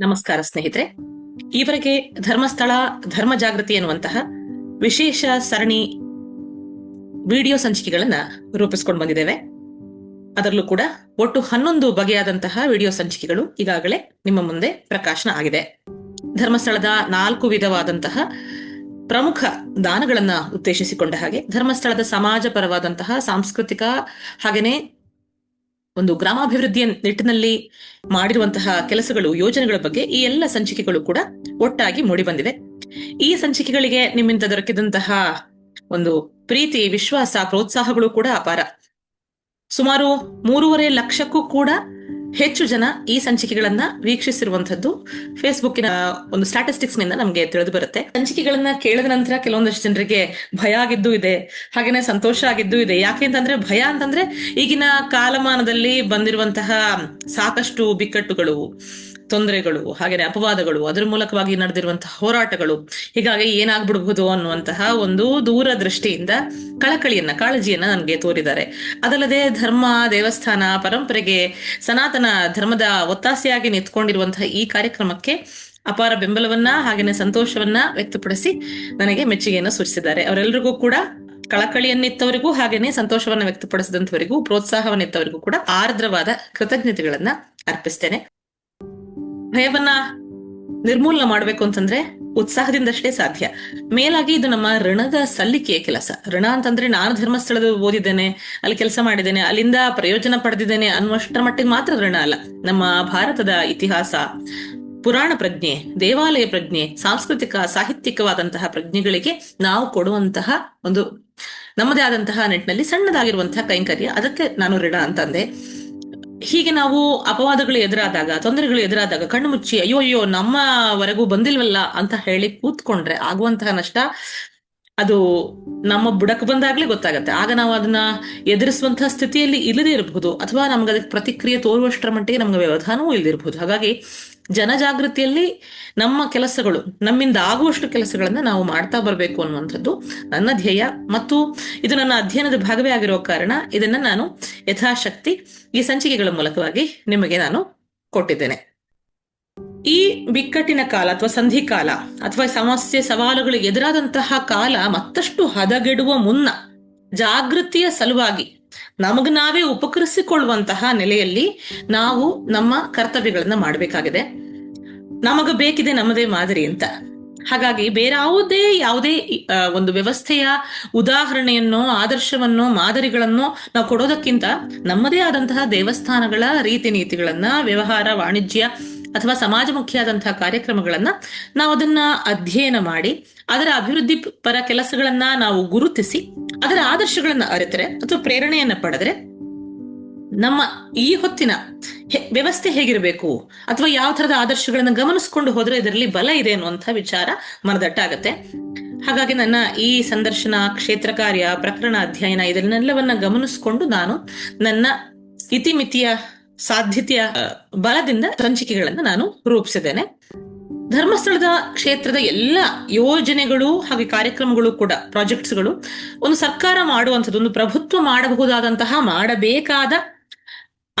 ನಮಸ್ಕಾರ ಸ್ನೇಹಿತರೆ. ಈವರೆಗೆ ಧರ್ಮಸ್ಥಳ, ಧರ್ಮ ಜಾಗೃತಿ ಎನ್ನುವಂತಹ ವಿಶೇಷ ಸರಣಿ ವಿಡಿಯೋ ಸಂಚಿಕೆಗಳನ್ನ ರೂಪಿಸ್ಕೊಂಡು ಬಂದಿದ್ದೇವೆ. ಅದರಲ್ಲೂ ಕೂಡ ಒಟ್ಟು ಹನ್ನೊಂದು ಬಗೆಯಾದಂತಹ ವಿಡಿಯೋ ಸಂಚಿಕೆಗಳು ಈಗಾಗಲೇ ನಿಮ್ಮ ಮುಂದೆ ಪ್ರಕಾಶನ ಆಗಿದೆ. ಧರ್ಮಸ್ಥಳದ ನಾಲ್ಕು ವಿಧವಾದಂತಹ ಪ್ರಮುಖ ದಾನಗಳನ್ನ ಉದ್ದೇಶಿಸಿಕೊಂಡ ಹಾಗೆ ಧರ್ಮಸ್ಥಳದ ಸಮಾಜ ಪರವಾದಂತಹ ಸಾಂಸ್ಕೃತಿಕ ಹಾಗೇನೆ ಒಂದು ಗ್ರಾಮಾಭಿವೃದ್ಧಿಯ ನಿಟ್ಟಿನಲ್ಲಿ ಮಾಡಿರುವಂತಹ ಕೆಲಸಗಳು, ಯೋಜನೆಗಳ ಬಗ್ಗೆ ಈ ಎಲ್ಲ ಸಂಚಿಕೆಗಳು ಕೂಡ ಒಟ್ಟಾಗಿ ಮೂಡಿಬಂದಿವೆ ಈ ಸಂಚಿಕೆಗಳಿಗೆ ನಿಮ್ಮಿಂದ ದೊರಕಿದಂತಹ ಒಂದು ಪ್ರೀತಿ, ವಿಶ್ವಾಸ, ಪ್ರೋತ್ಸಾಹಗಳು ಕೂಡ ಅಪಾರ. ಸುಮಾರು ಮೂರುವರೆ ಲಕ್ಷಕ್ಕೂ ಕೂಡ ಹೆಚ್ಚು ಜನ ಈ ಸಂಚಿಕೆಗಳನ್ನ ವೀಕ್ಷಿಸಿರುವಂತದ್ದು ಫೇಸ್ಬುಕ್ಕಿನ ಒಂದು ಸ್ಟಾಟಿಸ್ಟಿಕ್ಸ್ನಿಂದ ನಮಗೆ ತಿಳಿದು ಬರುತ್ತೆ. ಸಂಚಿಕೆಗಳನ್ನ ಕೇಳಿದ ನಂತರ ಕೆಲವೊಂದಷ್ಟು ಜನರಿಗೆ ಭಯ ಆಗಿದ್ದು ಇದೆ, ಹಾಗೇನೆ ಸಂತೋಷ ಆಗಿದ್ದು ಇದೆ. ಯಾಕೆ ಅಂತಂದ್ರೆ, ಭಯ ಅಂತಂದ್ರೆ ಈಗಿನ ಕಾಲಮಾನದಲ್ಲಿ ಬಂದಿರುವಂತಹ ಸಾಕಷ್ಟು ಬಿಕ್ಕಟ್ಟುಗಳು ತೊಂದರೆಗಳು ಹಾಗೆ ಅಪವಾದಗಳು, ಅದರ ಮೂಲಕವಾಗಿ ನಡೆದಿರುವಂತಹ ಹೋರಾಟಗಳು, ಹೀಗಾಗಿ ಏನಾಗ್ಬಿಡ್ಬಹುದು ಅನ್ನುವಂತಹ ಒಂದು ದೂರದೃಷ್ಟಿಯಿಂದ ಕಳಕಳಿಯನ್ನ, ಕಾಳಜಿಯನ್ನ ನನಗೆ ತೋರಿದ್ದಾರೆ. ಅದಲ್ಲದೆ ಧರ್ಮ, ದೇವಸ್ಥಾನ, ಪರಂಪರೆಗೆ ಸನಾತನ ಧರ್ಮದ ಒತ್ತಾಸೆಯಾಗಿ ನಿಂತ್ಕೊಂಡಿರುವಂತಹ ಈ ಕಾರ್ಯಕ್ರಮಕ್ಕೆ ಅಪಾರ ಬೆಂಬಲವನ್ನ ಹಾಗೇನೆ ಸಂತೋಷವನ್ನ ವ್ಯಕ್ತಪಡಿಸಿ ನನಗೆ ಮೆಚ್ಚುಗೆಯನ್ನು ಸೂಚಿಸಿದ್ದಾರೆ. ಅವರೆಲ್ಲರಿಗೂ ಕೂಡ ಕಳಕಳಿಯನ್ನಿತ್ತವರಿಗೂ ಹಾಗೇನೆ ಸಂತೋಷವನ್ನ ವ್ಯಕ್ತಪಡಿಸಿದಂತವರಿಗೂ ಪ್ರೋತ್ಸಾಹವನ್ನಿತ್ತವರಿಗೂ ಕೂಡ ಆರ್ದ್ರವಾದ ಕೃತಜ್ಞತೆಗಳನ್ನ ಅರ್ಪಿಸ್ತೇನೆ. ಭಯವನ್ನ ನಿರ್ಮೂಲನ ಮಾಡಬೇಕು ಅಂತಂದ್ರೆ ಉತ್ಸಾಹದಿಂದಷ್ಟೇ ಸಾಧ್ಯ. ಮೇಲಾಗಿ ಇದು ನಮ್ಮ ಋಣದ ಸಲ್ಲಿಕೆಯ ಕೆಲಸ. ಋಣ ಅಂತಂದ್ರೆ ನಾನು ಧರ್ಮಸ್ಥಳದ ಓದಿದ್ದೇನೆ, ಅಲ್ಲಿ ಕೆಲಸ ಮಾಡಿದ್ದೇನೆ, ಅಲ್ಲಿಂದ ಪ್ರಯೋಜನ ಪಡೆದಿದ್ದೇನೆ ಅನ್ನುವಷ್ಟರ ಮಟ್ಟಿಗೆ ಮಾತ್ರ ಋಣ ಅಲ್ಲ. ನಮ್ಮ ಭಾರತದ ಇತಿಹಾಸ, ಪುರಾಣ ಪ್ರಜ್ಞೆ, ದೇವಾಲಯ ಪ್ರಜ್ಞೆ, ಸಾಂಸ್ಕೃತಿಕ, ಸಾಹಿತ್ಯಿಕವಾದಂತಹ ಪ್ರಜ್ಞೆಗಳಿಗೆ ನಾವು ಕೊಡುವಂತಹ ಒಂದು ನಮ್ಮದೇ ಆದಂತಹ ನಿಟ್ಟಿನಲ್ಲಿ ಸಣ್ಣದಾಗಿರುವಂತಹ ಕೈಂಕರ್ಯ. ಅದಕ್ಕೆ ನಾನು ಋಣ ಅಂತಂದೆ. ಹೀಗೆ ನಾವು ಅಪವಾದಗಳು ಎದುರಾದಾಗ, ತೊಂದರೆಗಳು ಎದುರಾದಾಗ, ಕಣ್ಣು ಮುಚ್ಚಿ, ಅಯ್ಯೋ ಅಯ್ಯೋ, ನಮ್ಮವರೆಗೂ ಬಂದಿಲ್ವಲ್ಲ ಅಂತ ಹೇಳಿ ಕೂತ್ಕೊಂಡ್ರೆ ಆಗುವಂತಹ ನಷ್ಟ ಅದು ನಮ್ಮ ಬುಡಕ್ ಬಂದಾಗ್ಲೇ ಗೊತ್ತಾಗತ್ತೆ. ಆಗ ನಾವು ಅದನ್ನ ಎದುರಿಸುವಂತಹ ಸ್ಥಿತಿಯಲ್ಲಿ ಇಲ್ಲದೇ ಇರಬಹುದು ಅಥವಾ ನಮ್ಗೆ ಅದಕ್ಕೆ ಪ್ರತಿಕ್ರಿಯೆ ತೋರುವಷ್ಟರ ಮಟ್ಟಿಗೆ ನಮ್ಗೆ ವ್ಯವಧಾನವೂ ಇಲ್ದಿರಬಹುದು ಹಾಗಾಗಿ ಜನಜಾಗೃತಿಯಲ್ಲಿ ನಮ್ಮ ಕೆಲಸಗಳು, ನಮ್ಮಿಂದ ಆಗುವಷ್ಟು ಕೆಲಸಗಳನ್ನ ನಾವು ಮಾಡ್ತಾ ಬರಬೇಕು ಅನ್ನುವಂಥದ್ದು ನನ್ನ ಧ್ಯೇಯ. ಮತ್ತು ಇದು ನನ್ನ ಅಧ್ಯಯನದ ಭಾಗವೇ ಆಗಿರೋ ಕಾರಣ ಇದನ್ನ ನಾನು ಯಥಾಶಕ್ತಿ ಈ ಸಂಚಿಕೆಗಳ ಮೂಲಕವಾಗಿ ನಿಮಗೆ ನಾನು ಕೊಟ್ಟಿದ್ದೇನೆ. ಈ ಬಿಕ್ಕಟ್ಟಿನ ಕಾಲ ಅಥವಾ ಸಂಧಿ ಕಾಲ ಅಥವಾ ಸಮಸ್ಯೆ ಸವಾಲುಗಳು ಎದುರಾದಂತಹ ಕಾಲ ಮತ್ತಷ್ಟು ಹದಗೆಡುವ ಮುನ್ನ ಜಾಗೃತಿಯ ಸಲುವಾಗಿ ನಮಗ್ ನಾವೇ ಉಪಕರಿಸಿಕೊಳ್ಳುವಂತಹ ನೆಲೆಯಲ್ಲಿ ನಾವು ನಮ್ಮ ಕರ್ತವ್ಯಗಳನ್ನ ಮಾಡಬೇಕಾಗಿದೆ. ನಮಗ ಬೇಕಿದೆ ನಮ್ಮದೇ ಮಾದರಿ ಅಂತ. ಹಾಗಾಗಿ ಬೇರಾವುದೇ ಯಾವುದೇ ಒಂದು ವ್ಯವಸ್ಥೆಯ ಉದಾಹರಣೆಯನ್ನೋ, ಆದರ್ಶವನ್ನು, ಮಾದರಿಗಳನ್ನೋ ನಾವು ಕೊಡೋದಕ್ಕಿಂತ ನಮ್ಮದೇ ಆದಂತಹ ದೇವಸ್ಥಾನಗಳ ರೀತಿ ನೀತಿಗಳನ್ನ, ವ್ಯವಹಾರ, ವಾಣಿಜ್ಯ ಅಥವಾ ಸಮಾಜಮುಖಿಯಾದಂತಹ ಕಾರ್ಯಕ್ರಮಗಳನ್ನ ನಾವು ಅದನ್ನ ಅಧ್ಯಯನ ಮಾಡಿ, ಅದರ ಅಭಿವೃದ್ಧಿ ಪರ ಕೆಲಸಗಳನ್ನ ನಾವು ಗುರುತಿಸಿ, ಅದರ ಆದರ್ಶಗಳನ್ನ ಅರಿತರೆ ಅಥವಾ ಪ್ರೇರಣೆಯನ್ನ ಪಡೆದ್ರೆ ನಮ್ಮ ಈ ಹೊತ್ತಿನ ವ್ಯವಸ್ಥೆ ಹೇಗಿರಬೇಕು? ಅಥವಾ ಯಾವ ತರದ ಆದರ್ಶಗಳನ್ನ ಗಮನಿಸ್ಕೊಂಡು ಹೋದ್ರೆ ಇದರಲ್ಲಿ ಬಲ ಇದೆ ಅನ್ನುವಂಥ ವಿಚಾರ ಮನದಟ್ಟಾಗತ್ತೆ. ಹಾಗಾಗಿ ನನ್ನ ಈ ಸಂದರ್ಶನ, ಕ್ಷೇತ್ರ ಕಾರ್ಯ, ಪ್ರಕರಣ ಅಧ್ಯಯನ ಇದನ್ನೆಲ್ಲವನ್ನ ಗಮನಿಸ್ಕೊಂಡು ನಾನು ನನ್ನ ಇತಿಮಿತಿಯ ಸಾಧ್ಯತೆಯ ಬಲದಿಂದ ಸಂಚಿಕೆಗಳನ್ನು ನಾನು ರೂಪಿಸಿದ್ದೇನೆ. ಧರ್ಮಸ್ಥಳದ ಕ್ಷೇತ್ರದ ಎಲ್ಲ ಯೋಜನೆಗಳು ಹಾಗೆ ಕಾರ್ಯಕ್ರಮಗಳು ಕೂಡ, ಪ್ರಾಜೆಕ್ಟ್ಸ್ಗಳು ಒಂದು ಸರ್ಕಾರ ಮಾಡುವಂಥದ್ದು, ಒಂದು ಪ್ರಭುತ್ವ ಮಾಡಬಹುದಾದಂತಹ ಮಾಡಬೇಕಾದ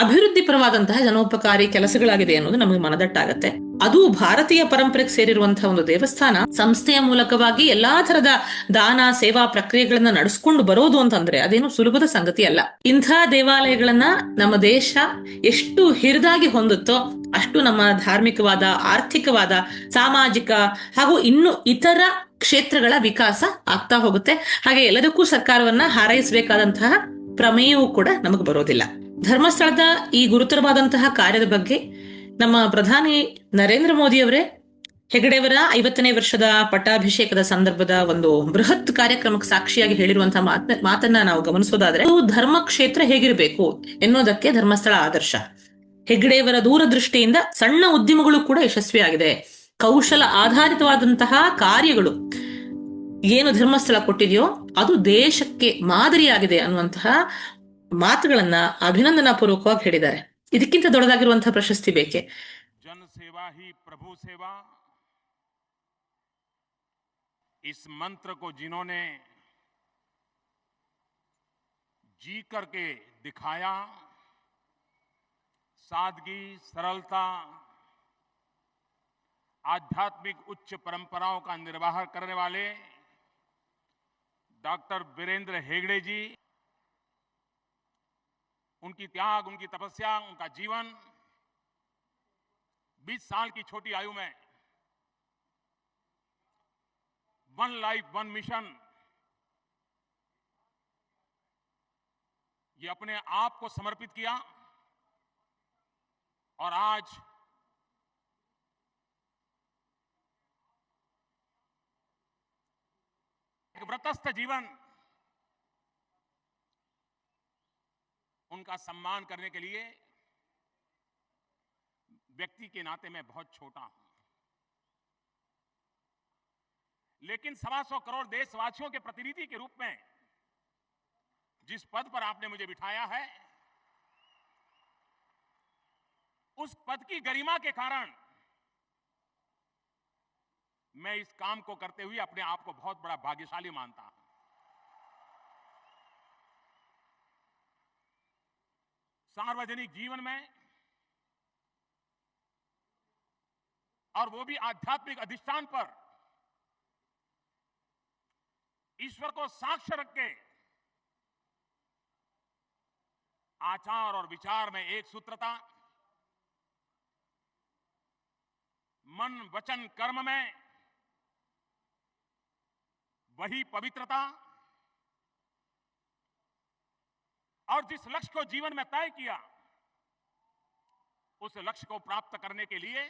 ಅಭಿವೃದ್ಧಿ ಪರವಾದಂತಹ ಜನೋಪಕಾರಿ ಕೆಲಸಗಳಾಗಿದೆ ಅನ್ನೋದು ನಮಗೆ ಮನದಟ್ಟಾಗತ್ತೆ. ಅದು ಭಾರತೀಯ ಪರಂಪರೆಗೆ ಸೇರಿರುವಂತಹ ಒಂದು ದೇವಸ್ಥಾನ. ಸಂಸ್ಥೆಯ ಮೂಲಕವಾಗಿ ಎಲ್ಲಾ ತರದ ದಾನ, ಸೇವಾ ಪ್ರಕ್ರಿಯೆಗಳನ್ನ ನಡೆಸ್ಕೊಂಡು ಬರೋದು ಅಂತಂದ್ರೆ ಅದೇನು ಸುಲಭದ ಸಂಗತಿ ಅಲ್ಲ. ಇಂಥ ದೇವಾಲಯಗಳನ್ನ ನಮ್ಮ ದೇಶ ಎಷ್ಟು ಹಿರಿದಾಗಿ ಹೊಂದುತ್ತೋ, ಅಷ್ಟು ನಮ್ಮ ಧಾರ್ಮಿಕವಾದ, ಆರ್ಥಿಕವಾದ, ಸಾಮಾಜಿಕ ಹಾಗೂ ಇನ್ನು ಇತರ ಕ್ಷೇತ್ರಗಳ ವಿಕಾಸ ಆಗ್ತಾ ಹೋಗುತ್ತೆ. ಹಾಗೆ ಎಲ್ಲದಕ್ಕೂ ಸರ್ಕಾರವನ್ನ ಹಾರೈಸಬೇಕಾದಂತಹ ಪ್ರಮೇಯವೂ ಕೂಡ ನಮಗೆ ಬರೋದಿಲ್ಲ. ಧರ್ಮಸ್ಥಳದ ಈ ಗುರುತರವಾದಂತಹ ಕಾರ್ಯದ ಬಗ್ಗೆ ನಮ್ಮ ಪ್ರಧಾನಿ ನರೇಂದ್ರ ಮೋದಿ ಅವರೇ ಹೆಗಡೆಯವರ ಐವತ್ತನೇ ವರ್ಷದ ಪಟ್ಟಾಭಿಷೇಕದ ಸಂದರ್ಭದ ಒಂದು ಬೃಹತ್ ಕಾರ್ಯಕ್ರಮಕ್ಕೆ ಸಾಕ್ಷಿಯಾಗಿ ಹೇಳಿರುವಂತಹ ಮಾತ ಮಾತನ್ನ ನಾವು ಗಮನಿಸೋದಾದ್ರೆ ಧರ್ಮ ಕ್ಷೇತ್ರ ಹೇಗಿರಬೇಕು ಎನ್ನುವುದಕ್ಕೆ ಧರ್ಮಸ್ಥಳ ಆದರ್ಶ. ಹೆಗ್ಡೆಯವರ ದೂರದೃಷ್ಟಿಯಿಂದ ಸಣ್ಣ ಉದ್ಯಮಗಳು ಕೂಡ ಯಶಸ್ವಿಯಾಗಿದೆ. ಕೌಶಲ ಆಧಾರಿತವಾದಂತಹ ಕಾರ್ಯಗಳು ಏನು ಧರ್ಮಸ್ಥಳ ಕೊಟ್ಟಿದೆಯೋ ಅದು ದೇಶಕ್ಕೆ ಮಾದರಿಯಾಗಿದೆ ಅನ್ನುವಂತಹ ಮಾತುಗಳನ್ನ ಅಭಿನಂದನಾ ಪೂರ್ವಕವಾಗಿ ಹೇಳಿದ್ದಾರೆ ಇದಕ್ಕಿಂತ ದೊಡ್ಡದಾಗಿರುವಂತಹ ಪ್ರಶಸ್ತಿ ಬೇಕೆ जन सेवा ही प्रभु सेवा इस मंत्र को जिन्होंने जी करके दिखाया सादगी सरलता आध्यात्मिक उच्च परंपराओं का निर्वाह करने वाले डॉक्टर वीरेंद्र हेगड़े जी उनकी त्याग, उनकी तपस्या, उनका जीवन। 20 साल की छोटी आयु में वन लाइफ, वन मिशन, ये अपने आप को समर्पित किया। और आज एक व्रतस्थ जीवन उनका सम्मान करने के लिए व्यक्ति के नाते मैं बहुत छोटा हूँ। लेकिन सवा सौ करोड़ देशवासियों के प्रतिनिधि के रूप में जिस पद पर आपने मुझे बिठाया है, उस पद की गरिमा के कारण मैं इस काम को करते हुए अपने आप को बहुत बड़ा भाग्यशाली मानता हूँ। सार्वजनिक जीवन में, और वो भी आध्यात्मिक अधिष्ठान पर, ईश्वर को साक्ष्य रख के, आचार और विचार में एक सूत्रता, मन, वचन, कर्म में, वही पवित्रता और जिस लक्ष्य को जीवन में तय किया, उस लक्ष्य को प्राप्त करने के लिए,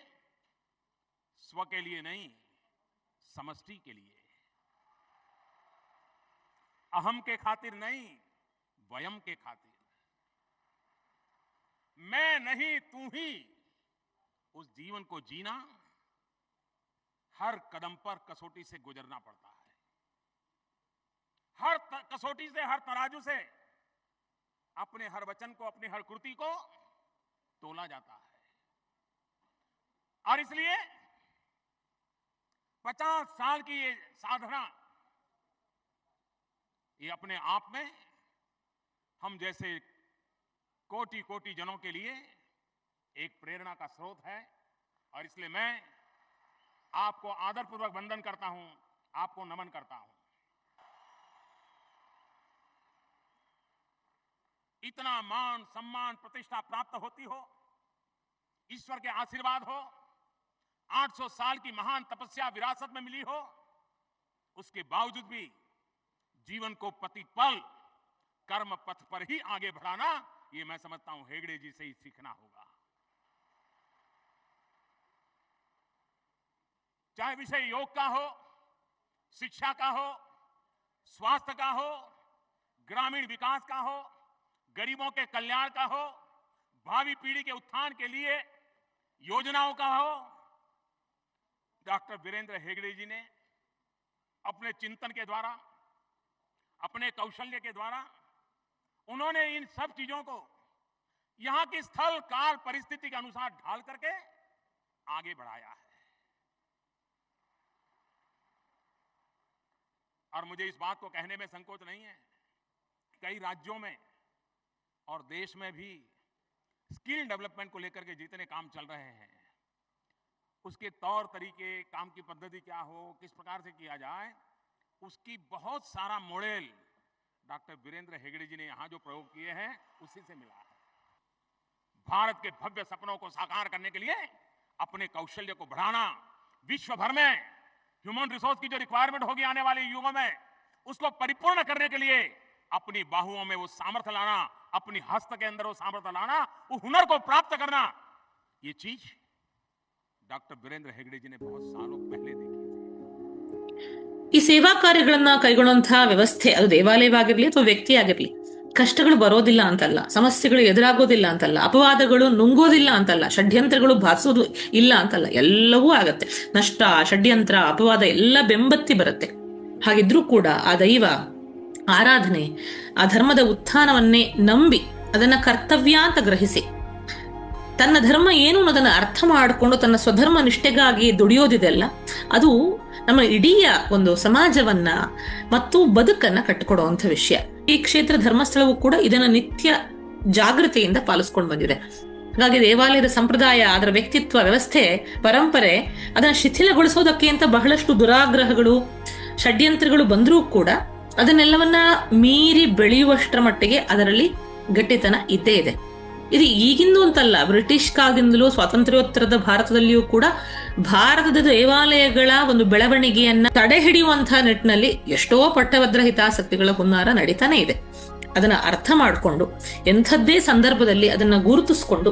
स्व के लिए नहीं, समष्टि के लिए। अहम के खातिर नहीं, वयम के खातिर। मैं नहीं, तू ही उस जीवन को जीना, हर कदम पर कसौटी से गुजरना पड़ता है। हर कसौटी से, हर तराजू से अपने हर वचन को, अपनी हर कृति को तोला जाता है। और इसलिए पचास साल की ये साधना, ये अपने आप में हम जैसे कोटि कोटि जनों के लिए एक प्रेरणा का स्रोत है। और इसलिए मैं आपको आदरपूर्वक वंदन करता हूँ, आपको नमन करता हूँ। इतना मान, सम्मान, प्रतिष्ठा प्राप्त होती हो, ईश्वर के आशीर्वाद हो 800 साल की महान तपस्या विरासत में मिली हो, उसके बावजूद भी जीवन को पति पल कर्म पथ पर ही आगे बढ़ाना, ये मैं समझता हूँ हेगड़े जी से ही सीखना होगा। चाहे विषय योग का हो, शिक्षा का हो, स्वास्थ्य का हो, ग्रामीण विकास का हो गरीबों के कल्याण का हो, भावी पीढ़ी के उत्थान के लिए योजनाओं का हो। डॉक्टर वीरेंद्र हेगड़े जी ने अपने चिंतन के द्वारा, अपने कौशल्य के द्वारा, उन्होंने इन सब चीज़ों को यहाँ की स्थल काल परिस्थिति के अनुसार ढाल करके आगे बढ़ाया है। और मुझे इस बात को कहने में संकोच नहीं है, कई राज्यों में और देश में भी स्किल डेवलपमेंट को लेकर के जितने काम चल रहे हैं, उसके तौर तरीके, काम की पद्धति क्या हो, किस प्रकार से किया जाए, उसकी बहुत सारा मॉडल डॉक्टर वीरेंद्र हेगड़े जी ने यहाँ जो प्रयोग किए हैं, उसी से मिला है। भारत के भव्य सपनों को साकार करने के लिए, अपने कौशल्य को बढ़ाना विश्व भर में ह्यूमन रिसोर्स की जो रिक्वायरमेंट होगी आने वाले युगों में, उसको परिपूर्ण करने के लिए अपनी बाहुओं में वो सामर्थ्य लाना अपनी हस्त के अंदर वो सामर्थ्य लाना वो हुनर को प्राप्त करना ये चीज डॉक्टर वीरेंद्र हेगड़े जी ने बहुत सालों पहले देखी थी ಈ ಸೇವಾ ಕಾರ್ಯಗಳನ್ನ ಕೈಗೊಳ್ಳುವಂತಹ ವ್ಯವಸ್ಥೆ ಅದು ದೇವಾಲಯವಾಗಿರ್ಲಿ ಅಥವಾ ವ್ಯಕ್ತಿ ಆಗಿರ್ಲಿ ಕಷ್ಟಗಳು ಬರೋದಿಲ್ಲ ಅಂತಲ್ಲ ಸಮಸ್ಯೆಗಳು ಎದುರಾಗೋದಿಲ್ಲ ಅಂತಲ್ಲ ಅಪವಾದಗಳು ನುಂಗೋದಿಲ್ಲ ಅಂತಲ್ಲ ಷಡ್ಯಂತ್ರಗಳು ಭಾಸೋದು ಇಲ್ಲ ಅಂತಲ್ಲ ಎಲ್ಲವೂ ಆಗತ್ತೆ ನಷ್ಟ ಷಡ್ಯಂತ್ರ ಅಪವಾದ ಎಲ್ಲ ಬೆಂಬತ್ತಿ ಬರುತ್ತೆ ಹಾಗಿದ್ರೂ ಕೂಡ ಆ ದೈವ ಆರಾಧನೆ, ಆ ಧರ್ಮದ ಉತ್ಥಾನವನ್ನೇ ನಂಬಿ ಅದನ್ನ ಕರ್ತವ್ಯ ಅಂತ ಗ್ರಹಿಸಿ. ತನ್ನ ಧರ್ಮ ಏನು ಅನ್ನೋದನ್ನ ಅರ್ಥ ಮಾಡಿಕೊಂಡು ತನ್ನ ಸ್ವಧರ್ಮ ನಿಷ್ಠೆಗಾಗಿ ದುಡಿಯೋದಿದೆಲ್ಲ ಅದು ನಮ್ಮ ಇಡೀ ಒಂದು ಸಮಾಜವನ್ನ ಮತ್ತು ಬದುಕನ್ನ ಕಟ್ಟಿಕೊಡುವಂಥ ವಿಷಯ. ಈ ಕ್ಷೇತ್ರ ಧರ್ಮಸ್ಥಳವು ಕೂಡ ಇದನ್ನ ನಿತ್ಯ ಜಾಗೃತಿಯಿಂದ ಪಾಲಿಸ್ಕೊಂಡು ಬಂದಿದೆ. ಹಾಗಾಗಿ ದೇವಾಲಯದ ಸಂಪ್ರದಾಯ, ಅದರ ವ್ಯಕ್ತಿತ್ವ, ವ್ಯವಸ್ಥೆ, ಪರಂಪರೆ, ಅದನ್ನ ಶಿಥಿಲಗೊಳಿಸೋದಕ್ಕೆ ಅಂತ ಬಹಳಷ್ಟು ದುರಾಗ್ರಹಗಳು, ಷಡ್ಯಂತ್ರಗಳು ಬಂದರೂ ಕೂಡ ಅದನ್ನೆಲ್ಲವನ್ನ ಮೀರಿ ಬೆಳೆಯುವಷ್ಟರ ಮಟ್ಟಿಗೆ ಅದರಲ್ಲಿ ಗಟ್ಟಿತನ ಇದ್ದೇ ಇದೆ. ಇದು ಈಗಿಂದು ಅಂತಲ್ಲ, ಬ್ರಿಟಿಷ್ ಕಾಲದಿಂದಲೂ ಸ್ವಾತಂತ್ರ್ಯೋತ್ತರದ ಭಾರತದಲ್ಲಿಯೂ ಕೂಡ ಭಾರತದ ದೇವಾಲಯಗಳ ಒಂದು ಬೆಳವಣಿಗೆಯನ್ನ ತಡೆ ಹಿಡಿಯುವಂತಹ ನಿಟ್ಟಿನಲ್ಲಿ ಎಷ್ಟೋ ಪಟ್ಟಭದ್ರ ಹಿತಾಸಕ್ತಿಗಳ ಹುನ್ನಾರ ನಡೀತಾನೆ ಇದೆ. ಅದನ್ನ ಅರ್ಥ ಮಾಡಿಕೊಂಡು, ಎಂಥದ್ದೇ ಸಂದರ್ಭದಲ್ಲಿ ಅದನ್ನ ಗುರುತಿಸ್ಕೊಂಡು,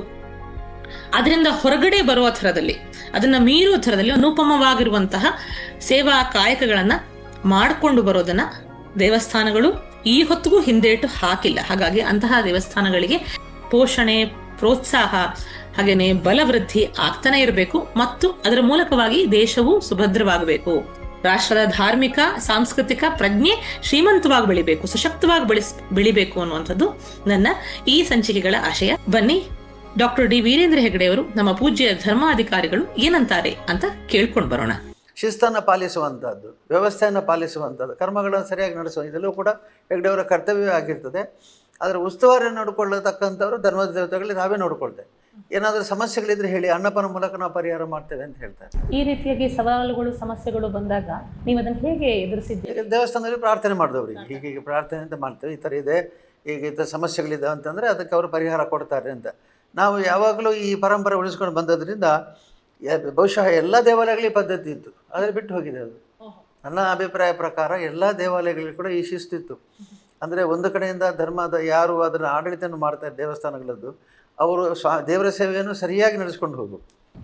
ಅದರಿಂದ ಹೊರಗಡೆ ಬರುವ ಥರದಲ್ಲಿ, ಅದನ್ನ ಮೀರುವ ಥರದಲ್ಲಿ ಅನುಪಮವಾಗಿರುವಂತಹ ಸೇವಾ ಕಾಯಕಗಳನ್ನ ಮಾಡಿಕೊಂಡು ಬರೋದನ್ನ ದೇವಸ್ಥಾನಗಳು ಈ ಹೊತ್ತಿಗೂ ಹಿಂದೇಟು ಹಾಕಿಲ್ಲ. ಹಾಗಾಗಿ ಅಂತಹ ದೇವಸ್ಥಾನಗಳಿಗೆ ಪೋಷಣೆ, ಪ್ರೋತ್ಸಾಹ, ಹಾಗೇನೆ ಬಲವೃದ್ಧಿ ಆಗ್ತಾನೆ ಇರಬೇಕು. ಮತ್ತು ಅದರ ಮೂಲಕವಾಗಿ ದೇಶವು ಸುಭದ್ರವಾಗಬೇಕು. ರಾಷ್ಟ್ರದ ಧಾರ್ಮಿಕ, ಸಾಂಸ್ಕೃತಿಕ ಪ್ರಜ್ಞೆ ಶ್ರೀಮಂತವಾಗಿ ಬೆಳಿಬೇಕು, ಸಶಕ್ತವಾಗಿ ಬೆಳೆಸ್, ಬೆಳಿಬೇಕು ಅನ್ನುವಂಥದ್ದು ನನ್ನ ಈ ಸಂಚಿಕೆಗಳ ಆಶಯ. ಬನ್ನಿ, ಡಾಕ್ಟರ್ ಡಿ. ವೀರೇಂದ್ರ ಹೆಗಡೆಯವರು ನಮ್ಮ ಪೂಜ್ಯ ಧರ್ಮಾಧಿಕಾರಿಗಳು ಏನಂತಾರೆ ಅಂತ ಕೇಳ್ಕೊಂಡು ಬರೋಣ. ಶಿಸ್ತನ್ನು ಪಾಲಿಸುವಂಥದ್ದು ವ್ಯವಸ್ಥೆಯನ್ನು ಪಾಲಿಸುವಂಥದ್ದು ಕರ್ಮಗಳನ್ನು ಸರಿಯಾಗಿ ನಡೆಸುವ ಇದೆಲ್ಲೂ ಕೂಡ ಹೆಗ್ಡೆಯವರ ಕರ್ತವ್ಯವೇ ಆಗಿರ್ತದೆ. ಅದರ ಉಸ್ತುವಾರಿ ನೋಡಿಕೊಳ್ಳತಕ್ಕಂಥವ್ರು ಧರ್ಮದ ದೇವತೆಗಳಿಗೆ ನಾವೇ ನೋಡಿಕೊಳ್ತೇವೆ. ಏನಾದರೂ ಸಮಸ್ಯೆಗಳಿದ್ರೆ ಹೇಳಿ ಅನ್ನಪನ ಮೂಲಕ ನಾವು ಪರಿಹಾರ ಮಾಡ್ತೇವೆ ಅಂತ ಹೇಳ್ತಾರೆ. ಈ ರೀತಿಯಾಗಿ ಸವಾಲುಗಳು ಸಮಸ್ಯೆಗಳು ಬಂದಾಗ ನೀವು ಅದನ್ನು ಹೇಗೆ ಎದುರಿಸಿದ್ದೀರಿ? ದೇವಸ್ಥಾನದಲ್ಲಿ ಪ್ರಾರ್ಥನೆ ಮಾಡಿದವ್ರಿಗೆ ಹೀಗೆ ಹೀಗೆ ಪ್ರಾರ್ಥನೆ ಅಂತ ಮಾಡ್ತೇವೆ. ಈ ಥರ ಇದೆ ಈಗ ಈ ಥರ ಸಮಸ್ಯೆಗಳಿದ್ದಾವೆ ಅಂತಂದರೆ ಅದಕ್ಕೆ ಅವರು ಪರಿಹಾರ ಕೊಡ್ತಾರೆ ಅಂತ. ನಾವು ಯಾವಾಗಲೂ ಈ ಪರಂಪರೆ ಉಳಿಸ್ಕೊಂಡು ಬಂದದ್ರಿಂದ ಬಹುಶಃ ಎಲ್ಲ ದೇವಾಲಯಗಳ ಪದ್ಧತಿ ಇತ್ತು. ಆದರೆ ಬಿಟ್ಟು ಹೋಗಿದೆ ಅದು. ನನ್ನ ಅಭಿಪ್ರಾಯ ಪ್ರಕಾರ ಎಲ್ಲ ದೇವಾಲಯಗಳಿಗೆ ಕೂಡ ಈ ಶಿಸ್ತಿತ್ತು ಅಂದರೆ ಒಂದು ಕಡೆಯಿಂದ ಧರ್ಮದ ಯಾರು ಅದನ್ನು ಆಡಳಿತವನ್ನು ಮಾಡ್ತಾರೆ ದೇವಸ್ಥಾನಗಳದ್ದು ಅವರು ಸ್ವಾ ದೇವರ ಸೇವೆಯನ್ನು ಸರಿಯಾಗಿ ನಡೆಸ್ಕೊಂಡು ಹೋಗು.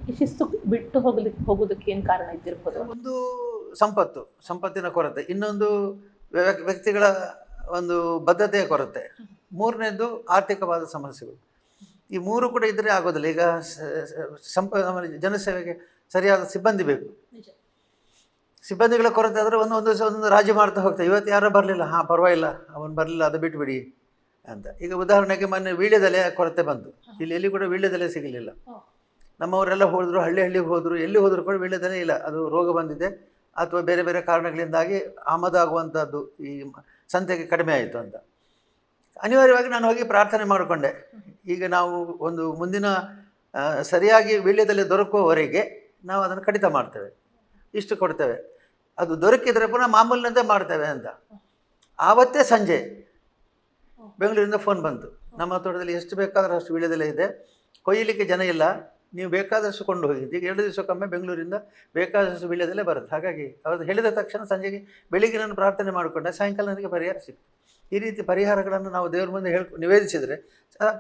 ಈ ಶಿಸ್ತು ಬಿಟ್ಟು ಹೋಗಲಿಕ್ಕೆ ಹೋಗೋದಕ್ಕೆ ಏನು ಕಾರಣ ಇದ್ದಿರ್ಬೋದು? ಒಂದು ಸಂಪತ್ತು ಸಂಪತ್ತಿನ ಕೊರತೆ. ಇನ್ನೊಂದು ವ್ಯ- ವ್ಯಕ್ತಿಗಳ ಒಂದು ಬದ್ಧತೆಯ ಕೊರತೆ. ಮೂರನೇದು ಆರ್ಥಿಕವಾದ ಸಮಸ್ಯೆಗಳು. ಈ ಮೂರು ಕೂಡ ಇದ್ದರೆ ಆಗೋದಿಲ್ಲ. ಈಗ ಸಂಪ ಆಮೇಲೆ ಜನಸೇವೆಗೆ ಸರಿಯಾದ ಸಿಬ್ಬಂದಿ ಬೇಕು. ಸಿಬ್ಬಂದಿಗಳ ಕೊರತೆ ಆದರೆ ಒಂದು ಒಂದು ದಿವಸ ಒಂದೊಂದು ರಾಜಿ ಮಾಡ್ತಾ ಹೋಗ್ತಾ ಇವತ್ತು ಯಾರೋ ಬರಲಿಲ್ಲ. ಹಾಂ ಪರವಾಗಿಲ್ಲ. ಅವನು ಬರಲಿಲ್ಲ ಅದು ಬಿಟ್ಬಿಡಿ ಅಂತ. ಈಗ ಉದಾಹರಣೆಗೆ ಮೊನ್ನೆ ವೀಳ್ಯದೆಲೆ ಕೊರತೆ ಬಂತು. ಇಲ್ಲಿ ಎಲ್ಲಿ ಕೂಡ ವೀಳ್ಯದೆಲೆ ಸಿಗಲಿಲ್ಲ. ನಮ್ಮವರೆಲ್ಲ ಹೋದರು ಹಳ್ಳಿ ಹಳ್ಳಿಗೆ ಹೋದರು. ಎಲ್ಲಿ ಹೋದರೂ ಕೂಡ ವೀಳ್ಯದೆಲೆ ಇಲ್ಲ. ಅದು ರೋಗ ಬಂದಿದೆ. ಅಥವಾ ಬೇರೆ ಬೇರೆ ಕಾರಣಗಳಿಂದಾಗಿ ಆಮದಾಗುವಂಥದ್ದು ಈ ಸಂತೆಗೆ ಕಡಿಮೆ ಆಯಿತು ಅಂತ. ಅನಿವಾರ್ಯವಾಗಿ ನಾನು ಹೋಗಿ ಪ್ರಾರ್ಥನೆ ಮಾಡಿಕೊಂಡೆ. ಈಗ ನಾವು ಒಂದು ಮುಂದಿನ ಸರಿಯಾಗಿ ವೀಳ್ಯದಲ್ಲಿ ದೊರಕುವವರೆಗೆ ನಾವು ಅದನ್ನು ಕಡಿತ ಮಾಡ್ತೇವೆ. ಇಷ್ಟು ಕೊಡ್ತೇವೆ. ಅದು ದೊರಕಿದರೆ ಪುನಃ ಮಾಮೂಲಿನಂತೆ ಮಾಡ್ತೇವೆ ಅಂತ. ಆವತ್ತೇ ಸಂಜೆ ಬೆಂಗಳೂರಿಂದ ಫೋನ್ ಬಂತು. ನಮ್ಮ ತೋಟದಲ್ಲಿ ಎಷ್ಟು ಬೇಕಾದರೂ ಅಷ್ಟು ವೀಳ್ಯದೆಲೆ ಇದೆ. ಕೊಯ್ಯಲಿಕ್ಕೆ ಜನ ಇಲ್ಲ. ನೀವು ಬೇಕಾದಷ್ಟು ಕೊಂಡು ಹೋಗಿ ಈಗ ಎರಡು ದಿವಸಕ್ಕೊಮ್ಮೆ ಬೆಂಗಳೂರಿಂದ ಬೇಕಾದಷ್ಟು ವೀಳ್ಯದಲ್ಲೇ ಬರುತ್ತೆ. ಹಾಗಾಗಿ ಅವ್ರದ್ದು ಹೇಳಿದ ತಕ್ಷಣ ಸಂಜೆಗೆ ಬೆಳಿಗ್ಗೆ ನಾನು ಪ್ರಾರ್ಥನೆ ಮಾಡಿಕೊಂಡೆ. ಸಾಯಂಕಾಲ ನನಗೆ ಪರಿಹಾರ ಸಿಕ್ತು. ಈ ರೀತಿ ಪರಿಹಾರಗಳನ್ನು ನಾವು ದೇವರ ಮುಂದೆ ಹೇಳ್ಕೊ ನಿವೇದಿಸಿದರೆ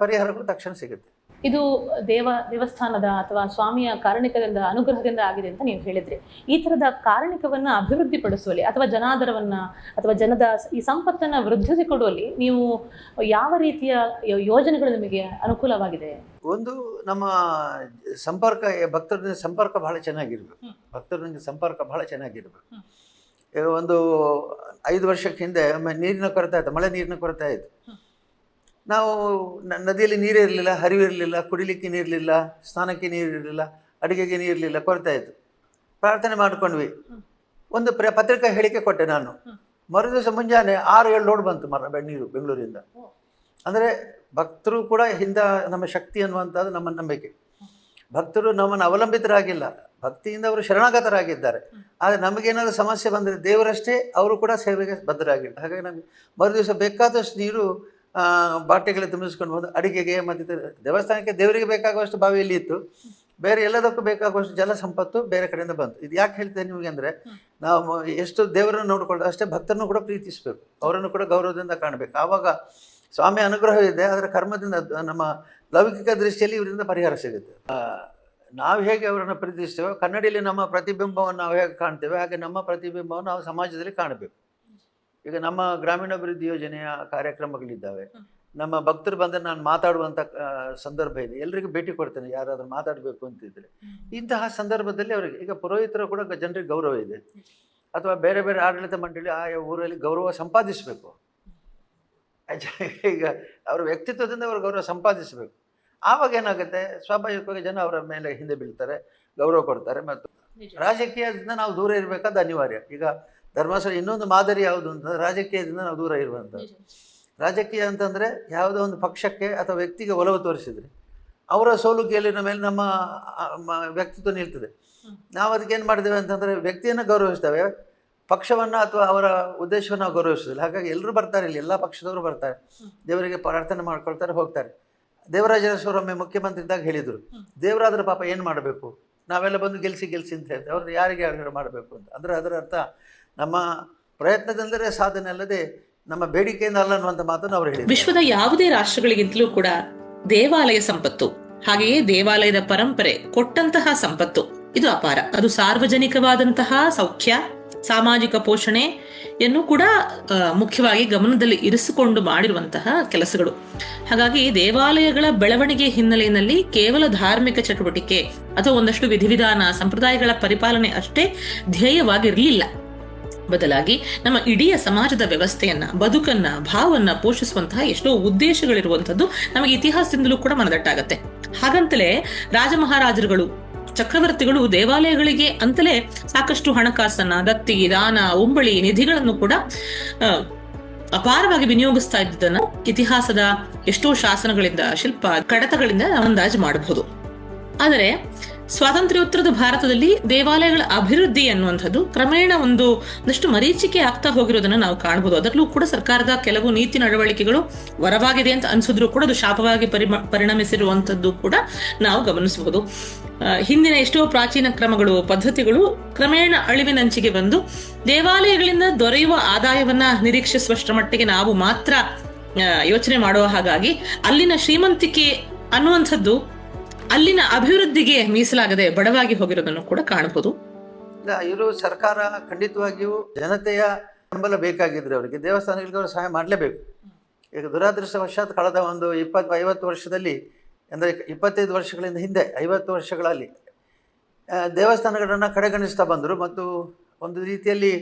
ಪರಿಹಾರಗಳು ತಕ್ಷಣ ಸಿಗುತ್ತೆ. ಇದು ದೇವ ದೇವಸ್ಥಾನದ ಅಥವಾ ಸ್ವಾಮಿಯ ಕಾರಣಿಕದಿಂದ ಅನುಗ್ರಹದಿಂದ ಆಗಿದೆ ಅಂತ ನೀವು ಹೇಳಿದ್ರಿ. ಈ ತರದ ಕಾರಣಿಕವನ್ನ ಅಭಿವೃದ್ಧಿಪಡಿಸುವಲ್ಲಿ ಅಥವಾ ಜನಾದರವನ್ನ ಅಥವಾ ಜನದ ಈ ಸಂಪತ್ತನ್ನ ವೃದ್ಧಿಸಿ ಕೊಡುವಲ್ಲಿ ನೀವು ಯಾವ ರೀತಿಯ ಯೋಜನೆಗಳು ನಿಮಗೆ ಅನುಕೂಲವಾಗಿದೆ? ಒಂದು ನಮ್ಮ ಸಂಪರ್ಕ ಭಕ್ತರ ಸಂಪರ್ಕ ಬಹಳ ಚೆನ್ನಾಗಿರ್ಬೇಕು. ಭಕ್ತರೊಂದಿಗೆ ಸಂಪರ್ಕ ಬಹಳ ಚೆನ್ನಾಗಿರ್ಬೇಕು. ಈಗ ಒಂದು ಐದು ವರ್ಷಕ್ಕೆ ಹಿಂದೆ ನೀರಿನ ಕೊರತೆ ಆಯಿತು, ಮಳೆ ನೀರಿನ ಕೊರತೆ ಆಯಿತು. ನಾವು ನದಿಯಲ್ಲಿ ನೀರೇ ಇರಲಿಲ್ಲ ಹರಿವಿರಲಿಲ್ಲ ಕುಡಿಲಿಕ್ಕೆ ನೀರಲಿಲ್ಲ ಸ್ನಾನಕ್ಕೆ ನೀರಿರಲಿಲ್ಲ ಅಡುಗೆಗೆ ನೀರಿರಲಿಲ್ಲ ಕೊರತೆ ಆಯಿತು. ಪ್ರಾರ್ಥನೆ ಮಾಡಿಕೊಂಡ್ವಿ. ಒಂದು ಪ್ರ, ಪತ್ರಿಕಾ ಹೇಳಿಕೆ ಕೊಟ್ಟೆ ನಾನು. ಮರುದಿವಸ ಮುಂಜಾನೆ ಆರು, ಏಳು ಲೋಡ್ ಬಂತು ಮರ ನೀರು ಬೆಂಗಳೂರಿಂದ. ಅಂದರೆ ಭಕ್ತರು ಕೂಡ ಹಿಂದ ನಮ್ಮ ಶಕ್ತಿ ಅನ್ನುವಂಥದ್ದು ನಮ್ಮ ನಂಬಿಕೆ. ಭಕ್ತರು ನಮ್ಮನ್ನು ಅವಲಂಬಿತರಾಗಿಲ್ಲ. ಭಕ್ತಿಯಿಂದ ಅವರು ಶರಣಾಗತರಾಗಿದ್ದಾರೆ. ಆದರೆ ನಮಗೇನಾದರೂ ಸಮಸ್ಯೆ ಬಂದರೆ ದೇವರಷ್ಟೇ ಅವರು ಕೂಡ ಸೇವೆಗೆ ಬದ್ಧರಾಗಿಲ್ಲ ಹಾಗಾಗಿ ನಮಗೆ ಮರು ದಿವಸ ಬೇಕಾದಷ್ಟು ನೀರು ಬಾಟೆಗಳ ತುಂಬಿಸ್ಕೊಂಡು ಬಂದು ಅಡಿಗೆಗೆ ಮತ್ತು ದೇವಸ್ಥಾನಕ್ಕೆ ದೇವರಿಗೆ ಬೇಕಾಗುವಷ್ಟು ಬಾವಿಯಲ್ಲಿ ಇತ್ತು. ಬೇರೆ ಎಲ್ಲದಕ್ಕೂ ಬೇಕಾಗುವಷ್ಟು ಜಲ ಸಂಪತ್ತು ಬೇರೆ ಕಡೆಯಿಂದ ಬಂತು. ಇದು ಯಾಕೆ ಹೇಳ್ತೇನೆ ನಿಮಗೆ ಅಂದರೆ, ನಾವು ಎಷ್ಟು ದೇವರನ್ನು ನೋಡಿಕೊಳ್ಳೋದು ಅಷ್ಟೇ ಭಕ್ತರನ್ನು ಕೂಡ ಪ್ರೀತಿಸಬೇಕು. ಅವರನ್ನು ಕೂಡ ಗೌರವದಿಂದ ಕಾಣಬೇಕು. ಆವಾಗ ಸ್ವಾಮಿ ಅನುಗ್ರಹವಿದೆ ಅದರ ಕರ್ಮದಿಂದ, ನಮ್ಮ ಲೌಕಿಕ ದೃಷ್ಟಿಯಲ್ಲಿ ಇವರಿಂದ ಪರಿಹಾರ ಸಿಗುತ್ತೆ. ನಾವು ಹೇಗೆ ಅವರನ್ನು ಪ್ರೀತಿಸ್ತೇವೋ ಕನ್ನಡಿಯಲ್ಲಿ ನಮ್ಮ ಪ್ರತಿಬಿಂಬವನ್ನು ನಾವು ಹೇಗೆ ಕಾಣ್ತೇವೆ ಹಾಗೆ ನಮ್ಮ ಪ್ರತಿಬಿಂಬವನ್ನು ನಾವು ಸಮಾಜದಲ್ಲಿ ಕಾಣಬೇಕು. ಈಗ ನಮ್ಮ ಗ್ರಾಮೀಣಾಭಿವೃದ್ಧಿ ಯೋಜನೆಯ ಕಾರ್ಯಕ್ರಮಗಳಿದ್ದಾವೆ. ನಮ್ಮ ಭಕ್ತರು ಬಂದರೆ ನಾನು ಮಾತಾಡುವಂಥ ಸಂದರ್ಭ ಇದೆ. ಎಲ್ರಿಗೂ ಭೇಟಿ ಕೊಡ್ತೇನೆ ಯಾರಾದರೂ ಮಾತಾಡಬೇಕು ಅಂತಿದ್ರೆ. ಇಂತಹ ಸಂದರ್ಭದಲ್ಲಿ ಅವರಿಗೆ ಈಗ ಪುರೋಹಿತರು ಕೂಡ ಜನರಿಗೆ ಗೌರವ ಇದೆ. ಅಥವಾ ಬೇರೆ ಬೇರೆ ಆಡಳಿತ ಮಂಡಳಿ ಆ ಊರಲ್ಲಿ ಗೌರವ ಸಂಪಾದಿಸಬೇಕು. ಈಗ ಅವರ ವ್ಯಕ್ತಿತ್ವದಿಂದ ಅವರು ಗೌರವ ಸಂಪಾದಿಸಬೇಕು. ಆವಾಗ ಏನಾಗುತ್ತೆ? ಸ್ವಾಭಾವಿಕವಾಗಿ ಜನ ಅವರ ಮೇಲೆ ಹಿಂದೆ ಬೀಳ್ತಾರೆ ಗೌರವ ಕೊಡ್ತಾರೆ ಮತ್ತು ರಾಜಕೀಯದಿಂದ ನಾವು ದೂರ ಇರಬೇಕಾದ ಅನಿವಾರ್ಯ. ಈಗ ಧರ್ಮಸ್ಥಳ ಇನ್ನೊಂದು ಮಾದರಿ ಯಾವುದು ಅಂತಂದ್ರೆ ರಾಜಕೀಯದಿಂದ ನಾವು ದೂರ ಇರುವಂಥದ್ದು ರಾಜಕೀಯ ಅಂತಂದರೆ ಯಾವುದೋ ಒಂದು ಪಕ್ಷಕ್ಕೆ ಅಥವಾ ವ್ಯಕ್ತಿಗೆ ಒಲವು ತೋರಿಸಿದ್ರೆ ಅವರ ಸೋಲು ಗೆಲುವಿನ ಮೇಲೆ ನಮ್ಮ ವ್ಯಕ್ತಿತ್ವ ನಿಲ್ತದೆ. ನಾವು ಅದಕ್ಕೆ ಏನು ಮಾಡಿದ್ದೇವೆ ಅಂತಂದರೆ ವ್ಯಕ್ತಿಯನ್ನು ಗೌರವಿಸ್ತೇವೆ ಪಕ್ಷವನ್ನು ಅಥವಾ ಅವರ ಉದ್ದೇಶವನ್ನು ಗೌರವಿಸೋದಿಲ್ಲ ಹಾಗಾಗಿ ಎಲ್ಲರೂ ಬರ್ತಾರೆ ಇಲ್ಲಿ ಎಲ್ಲ ಪಕ್ಷದವರು ಬರ್ತಾರೆ. ದೇವರಿಗೆ ಪ್ರಾರ್ಥನೆ ಮಾಡ್ಕೊಳ್ತಾರೆ ಹೋಗ್ತಾರೆ. ದೇವರಾಜ ಅರಸು ಒಮ್ಮೆ ಮುಖ್ಯಮಂತ್ರಿ ಇದ್ದಾಗ ಹೇಳಿದರು ದೇವರಾದ್ರ ಪಾಪ ಏನು ಮಾಡಬೇಕು? ನಾವೆಲ್ಲ ಬಂದು ಗೆಲ್ಸಿ ಗೆಲ್ಸಿ ಅಂತ ಹೇಳ್ತೇವೆ ಅವ್ರು ಯಾರಿಗೆ ಯಾರು ಮಾಡಬೇಕು ಅಂತ? ಅಂದರೆ ಅದರ ಅರ್ಥ ನಮ್ಮ ಪ್ರಯತ್ನದಿಂದಲೇ ಸಾಧನೆ ಅಲ್ಲದೆ ನಮ್ಮ ಬೇಡಿಕೆಯಿಂದ ಅಲ್ಲ ಅನ್ನುವಂಥ ಮಾತನ್ನು ಅವರು ಹೇಳಿದರು. ವಿಶ್ವದ ಯಾವುದೇ ರಾಷ್ಟ್ರಗಳಿಗಿಂತಲೂ ಕೂಡ ದೇವಾಲಯ ಸಂಪತ್ತು ಹಾಗೆಯೇ ದೇವಾಲಯದ ಪರಂಪರೆ ಕೊಟ್ಟಂತಹ ಸಂಪತ್ತು ಇದು ಅಪಾರ. ಅದು ಸಾರ್ವಜನಿಕವಾದಂತಹ ಸೌಖ್ಯ ಸಾಮಾಜಿಕ ಪೋಷಣೆಯನ್ನು ಕೂಡ ಮುಖ್ಯವಾಗಿ ಗಮನದಲ್ಲಿ ಇರಿಸಿಕೊಂಡು ಮಾಡಿರುವಂತಹ ಕೆಲಸಗಳು. ಹಾಗಾಗಿ ದೇವಾಲಯಗಳ ಬೆಳವಣಿಗೆ ಹಿನ್ನೆಲೆಯಲ್ಲಿ ಕೇವಲ ಧಾರ್ಮಿಕ ಚಟುವಟಿಕೆ ಅಥವಾ ಒಂದಷ್ಟು ವಿಧಿವಿಧಾನ, ಸಂಪ್ರದಾಯಗಳ ಪರಿಪಾಲನೆ ಅಷ್ಟೇ ಧ್ಯೇಯವಾಗಿರಲಿಲ್ಲ. ಬದಲಾಗಿ ನಮ್ಮ ಇಡೀ ಸಮಾಜದ ವ್ಯವಸ್ಥೆಯನ್ನ, ಬದುಕನ್ನ, ಭಾವನ್ನ ಪೋಷಿಸುವಂತಹ ಎಷ್ಟೋ ಉದ್ದೇಶಗಳಿರುವಂತದ್ದು ನಮಗೆ ಇತಿಹಾಸದಿಂದಲೂ ಕೂಡ ಮನದಟ್ಟಾಗತ್ತೆ. ಹಾಗಂತಲೇ ರಾಜಮಹಾರಾಜರುಗಳು ಚಕ್ರವರ್ತಿಗಳು ದೇವಾಲಯಗಳಿಗೆ ಅಂತಲೇ ಸಾಕಷ್ಟು ಹಣಕಾಸನ್ನ, ದತ್ತಿ, ದಾನ ಉಂಬಳಿ ನಿಧಿಗಳನ್ನು ಕೂಡ ಅಪಾರವಾಗಿ ವಿನಿಯೋಗಿಸ್ತಾ ಇದ್ದದನ್ನ ಇತಿಹಾಸದ ಎಷ್ಟೋ ಶಾಸನಗಳಿಂದ, ಶಿಲ್ಪ ಕಡತಗಳಿಂದ ಅಂದಾಜು ಮಾಡಬಹುದು. ಆದರೆ ಸ್ವಾತಂತ್ರ್ಯೋತ್ತರದ ಭಾರತದಲ್ಲಿ ದೇವಾಲಯಗಳ ಅಭಿವೃದ್ಧಿ ಅನ್ನುವಂಥದ್ದು ಕ್ರಮೇಣ ಒಂದು ಒಂದಷ್ಟು ಮರೀಚಿಕೆ ಆಗ್ತಾ ಹೋಗಿರೋದನ್ನ ನಾವು ಕಾಣಬಹುದು ಅದರಲ್ಲೂ ಕೂಡ ಸರ್ಕಾರದ ಕೆಲವು ನೀತಿ ನಡವಳಿಕೆಗಳು ವರವಾಗಿದೆ ಅಂತ ಅನ್ಸಿದ್ರು ಕೂಡ ಅದು ಶಾಪವಾಗಿ ಪರಿಮ, ಪರಿಣಮಿಸಿರುವಂಥದ್ದು ಕೂಡ ನಾವು ಗಮನಿಸಬಹುದು. ಹಿಂದಿನ ಎಷ್ಟೋ ಪ್ರಾಚೀನ ಕ್ರಮಗಳು, ಪದ್ಧತಿಗಳು ಕ್ರಮೇಣ ಅಳಿವಿನಂಚಿಗೆ ಬಂದು ದೇವಾಲಯಗಳಿಂದ ದೊರೆಯುವ ಆದಾಯವನ್ನ ನಿರೀಕ್ಷಿಸುವಷ್ಟರ ಮಟ್ಟಿಗೆ ನಾವು ಮಾತ್ರ ಯೋಚನೆ ಮಾಡುವ ಹಾಗಾಗಿ ಅಲ್ಲಿನ ಶ್ರೀಮಂತಿಕೆ ಅನ್ನುವಂಥದ್ದು ಅಲ್ಲಿನ ಅಭಿವೃದ್ಧಿಗೆ ಮೀಸಲಾಗದೆ ಬಡವಾಗಿ ಹೋಗಿರೋದನ್ನು ಕೂಡ ಕಾಣಬಹುದು. ಇವರು ಸರ್ಕಾರ ಖಂಡಿತವಾಗಿಯೂ ಜನತೆಯ ಬೆಂಬಲ ಬೇಕಾಗಿದ್ರೆ ಅವರಿಗೆ, ದೇವಸ್ಥಾನಗಳಿಗೆ ಅವರು ಸಹಾಯ ಮಾಡಲೇಬೇಕು. ಈಗ ದುರಾದೃಷ್ಟವಶಾತ್ ಕಳೆದ ಒಂದು ಇಪ್ಪತ್ತು, ಐವತ್ತು ವರ್ಷದಲ್ಲಿ ಅಂದರೆ ಇಪ್ಪತ್ತೈದು ವರ್ಷಗಳಿಂದ ಹಿಂದೆ, ಐವತ್ತು ವರ್ಷಗಳಲ್ಲಿ ದೇವಸ್ಥಾನಗಳನ್ನು ಕಡೆಗಣಿಸ್ತಾ ಬಂದರು ಮತ್ತು ಒಂದು ರೀತಿಯಲ್ಲಿ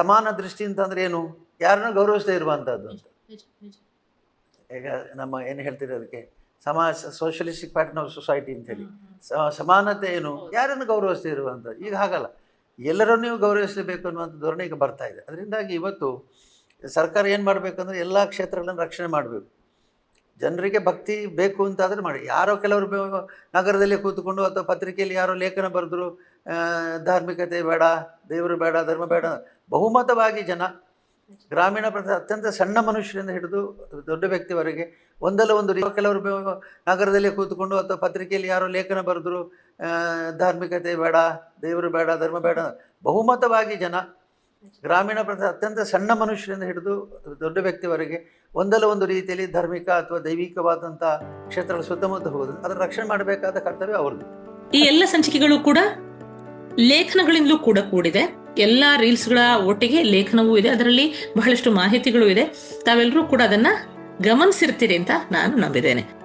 ಸಮಾನ ದೃಷ್ಟಿ ಅಂತಂದ್ರೆ ಏನು? ಯಾರನ್ನೂ ಗೌರವಿಸದೇ ಇರುವಂಥದ್ದು ಅಂತ. ಈಗ ನಮ್ಮ ಏನು ಹೇಳ್ತೀರಿ ಅದಕ್ಕೆ? ಸಮಾಜ ಸೋಷಲಿಸ್ಟಿಕ್ ಪ್ಯಾಟರ್ನ್ ಆಫ್ ಸೊಸೈಟಿ ಅಂತೇಳಿ. ಸಮಾನತೆ ಏನು? ಯಾರನ್ನು ಗೌರವಿಸದೇ ಇರುವಂಥದ್ದು ಈಗ ಹಾಗಲ್ಲ. ಎಲ್ಲರನ್ನೂ ಗೌರವಿಸಬೇಕು ಅನ್ನುವಂಥ ಧೋರಣೆ ಈಗ ಬರ್ತಾ ಇದೆ. ಅದರಿಂದಾಗಿ ಇವತ್ತು ಸರ್ಕಾರ ಏನು ಮಾಡಬೇಕಂದ್ರೆ ಎಲ್ಲ ಕ್ಷೇತ್ರಗಳನ್ನು ರಕ್ಷಣೆ ಮಾಡಬೇಕು. ಜನರಿಗೆ ಭಕ್ತಿ ಬೇಕು ಅಂತಾದರೆ ಮಾಡಿ. ಯಾರೋ ಕೆಲವರು ನಗರದಲ್ಲಿ ಕೂತ್ಕೊಂಡು ಅಥವಾ ಪತ್ರಿಕೆಯಲ್ಲಿ ಯಾರೋ ಲೇಖನ ಬರೆದ್ರು ಧಾರ್ಮಿಕತೆ ಬೇಡ, ದೇವರು ಬೇಡ, ಧರ್ಮ ಬೇಡ, ಬಹುಮತವಾಗಿ ಜನ ಗ್ರಾಮೀಣ ಪ್ರದೇಶ ಅತ್ಯಂತ ಸಣ್ಣ ಮನುಷ್ಯರಿಂದ ಹಿಡಿದು ದೊಡ್ಡ ವ್ಯಕ್ತಿವರೆಗೆ ಒಂದಲ್ಲ ಒಂದು ರೀತಿ ಕೆಲವರು ನಗರದಲ್ಲಿ ಕೂತ್ಕೊಂಡು ಅಥವಾ ಪತ್ರಿಕೆಯಲ್ಲಿ ಯಾರೋ ಲೇಖನ ಬರೆದ್ರು ಧಾರ್ಮಿಕತೆ ಬೇಡ, ದೇವರು ಬೇಡ, ಧರ್ಮ ಬೇಡ, ಬಹುಮತವಾಗಿ ಜನ ಗ್ರಾಮೀಣ ಪ್ರದೇಶ ಅತ್ಯಂತ ಸಣ್ಣ ಮನುಷ್ಯರಿಂದ ಹಿಡಿದು ದೊಡ್ಡ ವ್ಯಕ್ತಿವರೆಗೆ ಒಂದಲ್ಲ ಒಂದು ರೀತಿಯಲ್ಲಿ ಧಾರ್ಮಿಕ ಅಥವಾ ದೈವಿಕವಾದಂತಹ ಕ್ಷೇತ್ರಗಳ ಸುತ್ತಮುತ್ತ ಹೋಗುದು. ಅದರ ರಕ್ಷಣೆ ಮಾಡಬೇಕಾದ ಕರ್ತವ್ಯ ಅವ್ರದ್ದು. ಈ ಎಲ್ಲ ಸಂಚಿಕೆಗಳು ಕೂಡ ಲೇಖನಗಳಿಂದಲೂ ಕೂಡ ಕೂಡಿದೆ. ಎಲ್ಲ ರೀಲ್ಸ್ಗಳ ಒಟ್ಟಿಗೆ ಲೇಖನವೂ ಇದೆ. ಅದರಲ್ಲಿ ಬಹಳಷ್ಟು ಮಾಹಿತಿಗಳು ಇದೆ. ತಾವೆಲ್ಲರೂ ಕೂಡ ಅದನ್ನ ಗಮನಿಸಿರ್ತೀರಿ ಅಂತ ನಾನು ನಂಬಿದ್ದೇನೆ.